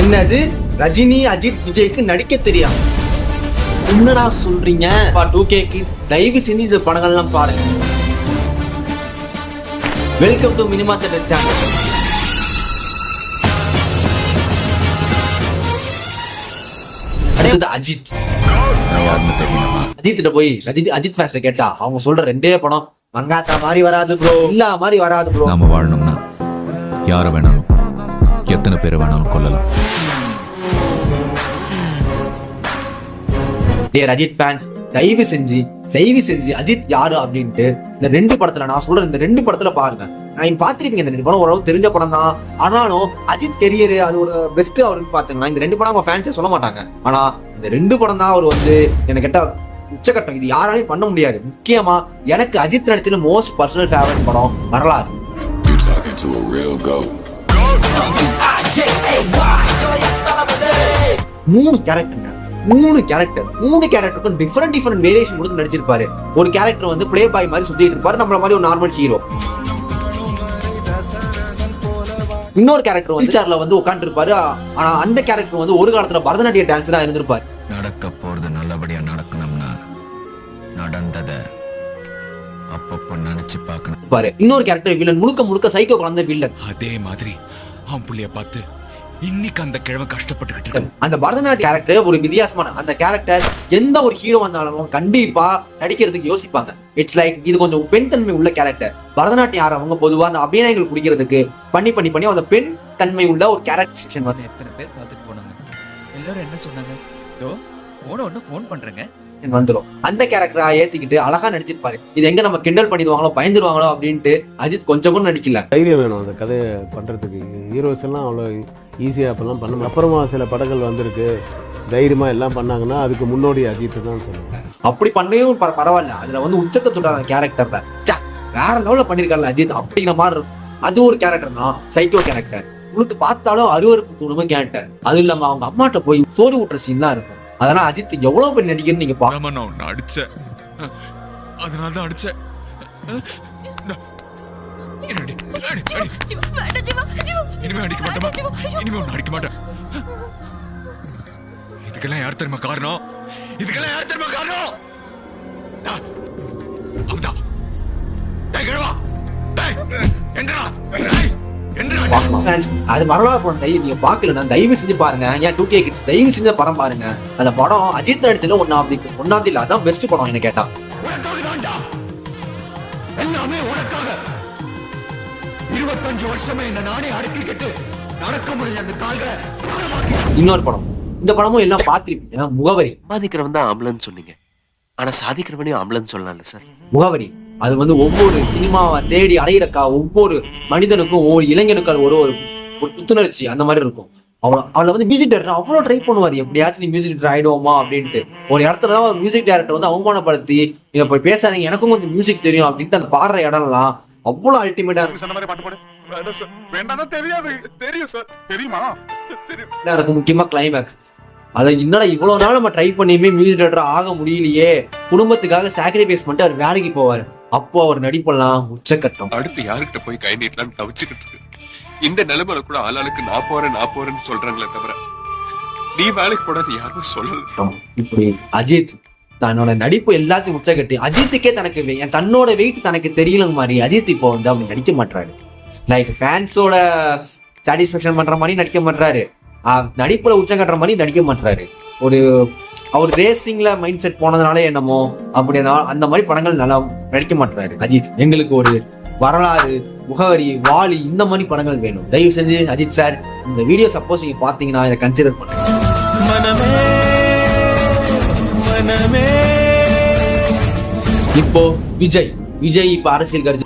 என்னது? ரஜினி அஜித் விஜய்க்கு நடிக்க தெரியும் என்னடா சொல்றீங்க? டூ கே கிஸ் தயவு செஞ்சு இந்த படங்கள்லாம் பாருங்க. Welcome to minima theatre channel அடுத்தது அஜித். அஜித் போய் ரஜினி அஜித் ஃபேன்ஸ்ட கேட்டா அவங்க சொல்ற ரெண்டே படம் மங்காத்தா மாதிரி வராது ப்ரோ இல்ல மாதிரி வராது ப்ரோ நாம வாழணும்னா யார வேணாலும் எத்தனை பேரை வேணாலும் கொல்லலாம். டியர் அஜித் ஃபேன்ஸ் தயவு செஞ்சு தயவு செஞ்சு அஜித் யாரு அப்படின்ட்டு இந்த ரெண்டு படத்துல நான் சொல்ற இந்த ரெண்டு படத்துல பாருங்க. நான் பாத்திருப்பீங்க இந்த ரெண்டு படம் ஓரளவு தெரிஞ்ச படம் தான். ஆனாலும் அஜித் கெரியர் அது ஒரு பெஸ்ட் அவருக்கு பாத்தீங்கன்னா இந்த ரெண்டு படம் அவங்க ஃபேன்ஸே சொல்ல மாட்டாங்க. ஆனா இந்த ரெண்டு படம் தான் அவர் வந்து எனக்கு கேட்டா உச்சகட்டம் இது யாராலையும் பண்ண முடியாது. முக்கியமா எனக்கு அஜித் நடிச்சது மோஸ்ட் பர்சனல் ஃபேவரட் படம் வரலாறு. மூணு கேரக்டருங்க மூணு கேரக்டர் மூணு கேரக்டருக்கும் டிஃப்ரெண்ட் டிஃப்ரெண்ட் வேரியேஷன் கொடுத்து நடிச்சிருப்பாரு. ஒரு கேரக்டர் வந்து ப்ளே பாய் மாதிரி சுத்திட்டு இருப்பாரு நம்மள மாதிரி ஒரு நார்மல் ஹீரோ இன்னொரு கேரக்டர் வந்து சேர்ல வந்து உட்காந்துட்டு இருப்பாரு ஆனா அந்த கேரக்டர் வந்து ஒரு காலத்துல பரதநாட்டிய டான்ஸ்ல இருந்திருப்பாரு. நடக்க போறது நல்லபடியா நடக்கணும்னா நடந்தத அப்பப்போ நினைச்சு பார்க்கணும். இன்னொரு கேரக்டர் வில்லன் முழுக்க முழுக்க சைக்கோ குழந்தை வில்லன் அதே மாதிரி அவன் புள்ளைய பார்த்து இன்னைக்கு அந்த கிழவன் கஷ்டப்பட்டுக்கிட்டு அந்த பரதநாட்டிய கேரக்டர் ஒரு வித்தியாசமான அந்த கேரக்டர் எந்த ஒரு ஹீரோ வந்தாலும் கண்டிப்பா நடிக்கிறதுக்கு யோசிப்பாங்க. இட்ஸ் லைக் இது கொஞ்சம் பெண் தன்மை உள்ள கேரக்டர் பரதநாட்டியம் ஆறவங்க பொதுவா அந்த அபிநயங்கள் குடிக்கிறதுக்கு பண்ணி பண்ணி பண்ணி அந்த பெண் தன்மை உள்ள ஒரு கேரக்டர் வந்து எத்தனை பேர் பார்த்துட்டு போனாங்க? எல்லாரும் என்ன சொன்னாங்க? யோ போன ஒன்று ஃபோன் பண்றேங்க. வந்துரும். அந்த கேரக்டரா ஏத்திக்கிட்டு அழகா நடிச்சிருப்பாரு. இது எங்க நம்ம கிண்டல் பண்ணிடுவாங்களோ பயந்துருவாங்களோ அப்படின்ட்டு அஜித் கொஞ்சம் கூட நடிக்கல. தைரியம் வேணும் அந்த கதையை பண்ணுறதுக்கு ஹீரோஸ் எல்லாம் அவ்வளோ ஈஸியாக அப்பெல்லாம் பண்ண. அப்புறமா சில படங்கள் வந்திருக்கு. தைரியமாக எல்லாம் பண்ணாங்கன்னா அதுக்கு முன்னோடி அஜித் தான் சொல்லுவேன் அப்படி பண்ணவும் பர- பரவாயில்ல. அதுல வந்து உச்சத்தை அந்த கேரக்டர்ல வேற லெவல்ல பண்ணிருக்காரு அஜித். அப்படிங்கிற மாதிரி இருக்கும். அது ஒரு கேரக்டர் தான். சைக்கோ கேரக்டர் உங்களுக்கு பார்த்தாலும் அருவருப்பு தோணுமே கேரக்டர் அது இல்லாம அவங்க அம்மாட்ட போய் சோறு ஊட்டுற சீன் தான் இருக்கும். அதனால அஜித் எவ்வளவு பெரிய நடிகர்னு நீங்க பாக்க நான் உன்னை அடிச்சேன். அதனால தான் அடிச்சேன் என்னடி? இனிமே அடிக்க மாட்டேமா இனிமே உன்னை அடிக்க மாட்டேன். இதுக்கெல்லாம் யார் தெரியுமா காரணம்? இதுக்கெல்லாம் யார் தெரியுமா காரணம்? அமுதா. அவன்தான். டேய், கிழவா. டேய், அது வரலாறு படம் தயவு நீங்க பாக்கலன்னா தயவு செஞ்சு பாருங்க. ஏன் டூ கே கிட்ஸ் தயவு செஞ்ச படம் பாருங்க. அந்த படம் அஜித் நடிச்சதுல ஒன்னாவது ஒன்னாவது இல்ல அதான் பெஸ்ட் படம் என்ன கேட்டா. எல்லாமே உனக்காக. இருபத்தஞ்சு வருஷமே இந்த நானே அடக்கிக்கிட்டு நடக்க முடிஞ்ச அந்த கால்களை இன்னொரு படம். இந்த படமும் எல்லாம் பார்த்திருப்பீங்க முகவரி. சம்பாதிக்கிறவன் தான் ஆம்பளன்னு சொன்னீங்க. ஆனா சாதிக்கிறவனையும் ஆம்பளன்னு சொல்லலாம்ல சார். முகவரி. அது வந்து ஒவ்வொரு சினிமாவை தேடி அலையிறக்கா ஒவ்வொரு மனிதனுக்கும் ஒவ்வொரு இளைஞனுக்கும் அது ஒரு ஒரு புத்துணர்ச்சி அந்த மாதிரி இருக்கும். அவன் அவளை வந்து மியூசிக் டைரக்டர் அவ்வளோ ட்ரை பண்ணுவார். எப்படியாச்சும் நீ மியூசிக் டைரக்டர் ஆயிடுவோமா அப்படின்ட்டு. ஒரு இடத்துல தான் ஒரு மியூசிக் டைரக்டர் வந்து அவமானப்படுத்தி நீங்க போய் பேசாதீங்க எனக்கும் கொஞ்சம் மியூசிக் தெரியும் அப்படின்ட்டு அந்த பாடுற இடம்லாம் அவ்வளோ அல்டிமேட்டா சொன்ன மாதிரி பாட்டு பாடு. வேண்டாம் சார் வேண்டாம் தெரியாது. தெரியும் சார் தெரியுமா? தெரியும். இருக்கும் முக்கியமா கிளைமேக்ஸ் அதை என்னடா இவ்வளவு நாள் நம்ம ட்ரை பண்ணியுமே மியூசிக் டைரக்டர் ஆக முடியலையே? குடும்பத்துக்காக சாக்ரிஃபைஸ் பண்ணிட்டு அவர் வேலைக்கு போவார். அப்போ அவர் நடிப்பெல்லாம் உச்சக்கட்டம். அடுத்து யாருக்கிட்ட போய் கை நீட்டலாம்னு தவிச்சுக்கிட்டு இருக்கு? இந்த நிலைமையில கூட ஆளாளுக்கு நான் போறேன் நான் போறேன்னு சொல்றாங்களே தவிர நீ வேலைக்கு போடாது யாரும் சொல்லல. இப்படி அஜித் தன்னோட நடிப்பு எல்லாத்தையும் உச்சக்கட்டி அஜித்துக்கே தனக்கு தன்னோட வெயிட் தனக்கு தெரியல மாதிரி அஜித் இப்போ வந்து அப்படி நடிக்க மாட்டாரு லைக் ஃபேன்ஸோட சாட்டிஸ்ஃபேக்ஷன் பண்ற மாதிரி நடிக்க மாட்டாரு நடிப்புல உச்சம் கட்டுற மாதிரி நடிக்க மாட்டாரு ஒரு அவர் ரேசிங்ல மைண்ட் செட் போனதுனால என்னமோ அப்படி அந்த- அந்த மாதிரி படங்கள் நல்லா நடிக்க மாட்டாரு அஜித். எங்களுக்கு ஒரு வரலாறு முகவரி வாலி இந்த மாதிரி படங்கள் வேணும். தயவு செஞ்சு அஜித் சார் இந்த வீடியோ சப்போஸ் நீங்க பாத்தீங்கன்னா இதை கன்சிடர் பண்ணுங்க. இப்போ விஜய். விஜய் இப்ப அரசியல் கட்சி